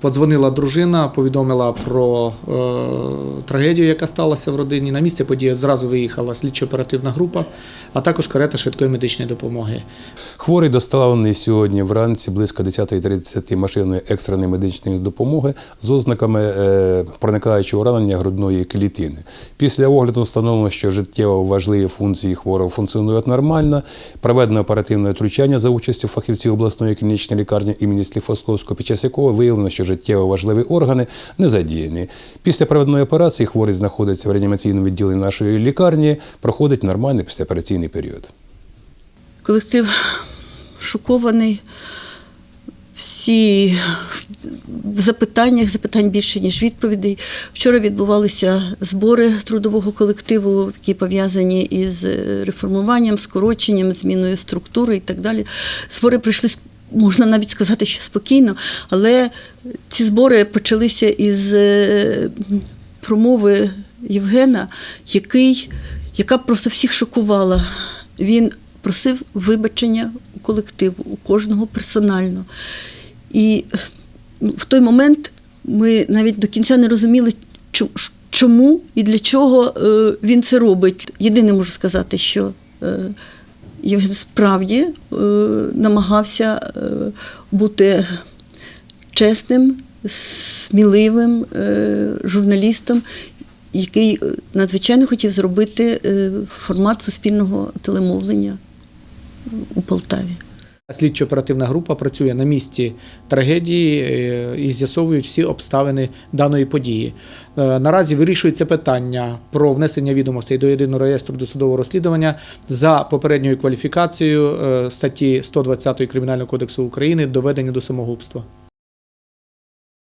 Подзвонила дружина, повідомила про е, трагедію, яка сталася в родині. На місце події зразу виїхала слідчо-оперативна група, а також карета швидкої медичної допомоги. Хворий доставлений сьогодні вранці близько 10.30 машиною екстреної медичної допомоги з ознаками е, проникаючого ранення грудної клітини. Після огляду встановлено, що життєво важливі функції хворого функціонують нормально. Проведено оперативне втручання за участю фахівців обласної клінічної лікарні імені Сліфосковського, під час якого виявлено, що життєво важливі органи не задіяні. Після проведеної операції хворий знаходиться в реанімаційному відділенні нашої лікарні, проходить нормальний післяопераційний період. Колектив шокований. Всі в запитаннях, запитань більше, ніж відповідей. Вчора відбувалися збори трудового колективу, які пов'язані із реформуванням, скороченням, зміною структури і так далі. Збори пройшли, можна навіть сказати, що спокійно, але ці збори почалися із е, промови Євгена, який, яка просто всіх шокувала. Він просив вибачення у колективу, у кожного персонально. І ну, в той момент ми навіть до кінця не розуміли, чому і для чого е, він це робить. Єдине можу сказати, що е, Євген справді е, намагався е, бути чесним, сміливим е, журналістом, який надзвичайно хотів зробити формат суспільного телемовлення у Полтаві. Слідчо-оперативна група працює на місці трагедії е, і з'ясовують всі обставини даної події. Е, Наразі вирішується питання про внесення відомостей до єдиного реєстру досудового розслідування за попередньою кваліфікацією е, статті 120 Кримінального кодексу України доведення до самогубства.